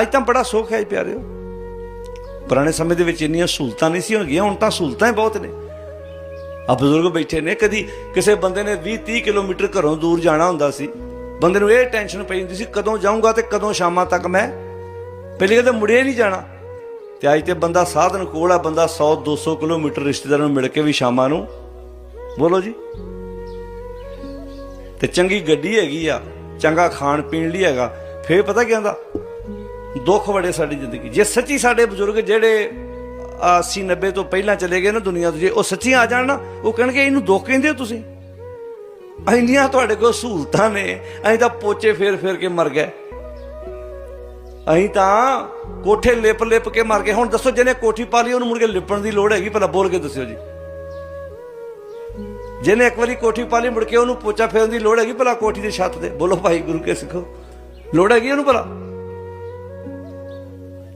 ਅੱਜ ਤਾਂ ਬੜਾ ਸੁੱਖ ਹੈ ਜੀ ਪਿਆਰਿਓ। ਪੁਰਾਣੇ ਸਮੇਂ ਦੇ ਵਿੱਚ ਇੰਨੀਆਂ ਸਹੂਲਤਾਂ ਨਹੀਂ ਸੀ ਹੋਣਗੀਆਂ, ਹੁਣ ਤਾਂ ਸਹੂਲਤਾਂ ਹੀ ਬਹੁਤ ਨੇ। ਆ ਬਜ਼ੁਰਗ ਬੈਠੇ ਨੇ, ਕਦੀ ਕਿਸੇ ਬੰਦੇ ਨੇ 20 30 ਕਿਲੋਮੀਟਰ ਘਰੋਂ ਦੂਰ ਜਾਣਾ ਹੁੰਦਾ ਸੀ। ਬੰਦੇ ਨੂੰ ਇਹ ਟੈਨਸ਼ਨ ਪਈ ਹੁੰਦੀ ਸੀ, ਕਦੋਂ ਜਾਊਂਗਾ ਤੇ ਕਦੋਂ ਸ਼ਾਮਾਂ ਤੱਕ ਮੈਂ ਪਹਿਲੇ ਕਦੇ ਮੁੜਿਆ ਹੀ ਨਹੀਂ ਜਾਣਾ। ਤੇ ਅੱਜ ਤੇ ਬੰਦਾ ਸਾਧਨ ਕੋਲ ਆ, ਬੰਦਾ 100 200 ਕਿਲੋਮੀਟਰ ਰਿਸ਼ਤੇਦਾਰਾਂ ਨੂੰ ਮਿਲ ਕੇ ਵੀ ਸ਼ਾਮਾਂ ਨੂੰ। ਬੋਲੋ ਜੀ। ਤੇ ਚੰਗੀ ਗੱਡੀ ਹੈਗੀ ਆ, ਚੰਗਾ ਖਾਣ ਪੀਣ ਲਈ ਹੈਗਾ, ਫੇਰ ਪਤਾ ਕੀ ਆਂਦਾ ਦੁੱਖ ਬੜੇ ਸਾਡੀ ਜ਼ਿੰਦਗੀ। ਜੇ ਸੱਚੀ ਸਾਡੇ ਬਜ਼ੁਰਗ ਜਿਹੜੇ 80 90 ਤੋਂ ਪਹਿਲਾਂ ਚਲੇ ਗਏ ਨਾ ਦੁਨੀਆ ਤੋਂ, ਜੇ ਉਹ ਸੱਚੀ ਆ ਜਾਣ ਨਾ, ਉਹ ਕਹਿਣਗੇ, ਇਹਨੂੰ ਦੁੱਖ ਕਹਿੰਦੇ ਹੋ ਤੁਸੀਂ? ਇੰਨੀਆਂ ਤੁਹਾਡੇ ਕੋਲ ਸਹੂਲਤਾਂ ਨੇ, ਅਸੀਂ ਤਾਂ ਪੋਚੇ ਫੇਰ ਫੇਰ ਕੇ ਮਰ ਗਏ। ਅਸੀਂ ਤਾਂ ਕੋਠੇ ਲਿਪ ਲਿਪ ਕੇ ਮਰ ਗਏ। ਹੁਣ ਦੱਸੋ, ਜਿਹਨੇ ਕੋਠੀ ਪਾ ਲਈ, ਉਹਨੂੰ ਮੁੜ ਕੇ ਲਿਪਣ ਦੀ ਲੋੜ ਹੈਗੀ, ਭਲਾ ਬੋਲ ਕੇ ਦੱਸਿਓ ਜੀ। ਜਿਹਨੇ ਇੱਕ ਵਾਰੀ ਕੋਠੀ ਪਾ ਲਈ, ਮੁੜ ਕੇ ਉਹਨੂੰ ਪੋਚਾ ਫੇਰਨ ਦੀ ਲੋੜ ਹੈਗੀ, ਭਲਾ ਕੋਠੀ ਦੇ ਛੱਤ ਤੇ। ਬੋਲੋ ਭਾਈ ਗੁਰੂ ਕੇ ਸਿੱਖੋ। ਲੋੜ ਹੈਗੀ ਉਹਨੂੰ ਭਲਾ?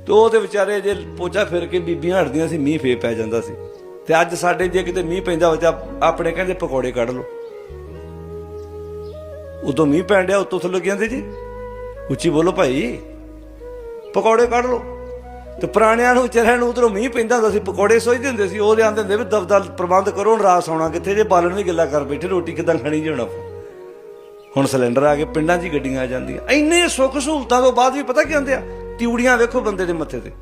ਤੇ ਉਹ ਤੇ ਵਿਚਾਰੇ ਜੇ ਪੋਚਾ ਫਿਰ ਕੇ ਬੀਬੀਆਂ ਹਟਦੀਆਂ ਸੀ, ਮੀਂਹ ਫੇ ਪੈ ਜਾਂਦਾ ਸੀ। ਤੇ ਅੱਜ ਸਾਡੇ ਜੇ ਕਿਤੇ ਮੀਂਹ ਪੈਂਦਾ ਹੋਵੇ ਤਾਂ ਆਪਣੇ ਕਹਿੰਦੇ ਪਕੌੜੇ ਕੱਢ ਲਓ। ਉਦੋਂ ਮੀਂਹ ਪੈਣ ਡਿਆ, ਉੱਤੋਂ ਥੱਲੇ ਕਹਿੰਦੇ ਜੀ। ਉੱਚੀ ਬੋਲੋ ਭਾਈ, ਪਕੌੜੇ ਕੱਢ ਲਓ। ਤੇ ਪੁਰਾਣਿਆਂ ਨੂੰ, ਵਿਚਾਰਿਆਂ ਨੂੰ ਉਧਰੋਂ ਮੀਂਹ ਪੈਂਦਾ ਹੁੰਦਾ ਸੀ, ਪਕੌੜੇ ਸੋਚਦੇ ਹੁੰਦੇ ਸੀ, ਉਹ ਲਿਆਂਦੇ ਹੁੰਦੇ ਵੀ ਦਬਦਲ ਪ੍ਰਬੰਧ ਕਰੋ, ਹੁਣ ਆਉਣਾ ਕਿੱਥੇ, ਜੇ ਬਾਲਣ ਵੀ ਗੱਲਾਂ ਕਰ ਬੈਠੇ, ਰੋਟੀ ਕਿਦਾਂ ਖਾਣੀ ਜੀ ਹੁਣ ਹੁਣ ਸਿਲੰਡਰ ਆ ਕੇ ਪਿੰਡਾਂ 'ਚ ਹੀ ਗੱਡੀਆਂ ਆ ਜਾਂਦੀਆਂ। ਇੰਨੇ ਸੁੱਖ ਸਹੂਲਤਾਂ ਤੋਂ ਬਾਅਦ ਵੀ ਪਤਾ ਕੀ ਹੁੰਦੇ ਆ? ਤਿਉੜੀਆਂ ਵੇਖੋ ਬੰਦੇ ਦੇ ਮੱਥੇ ਤੇ।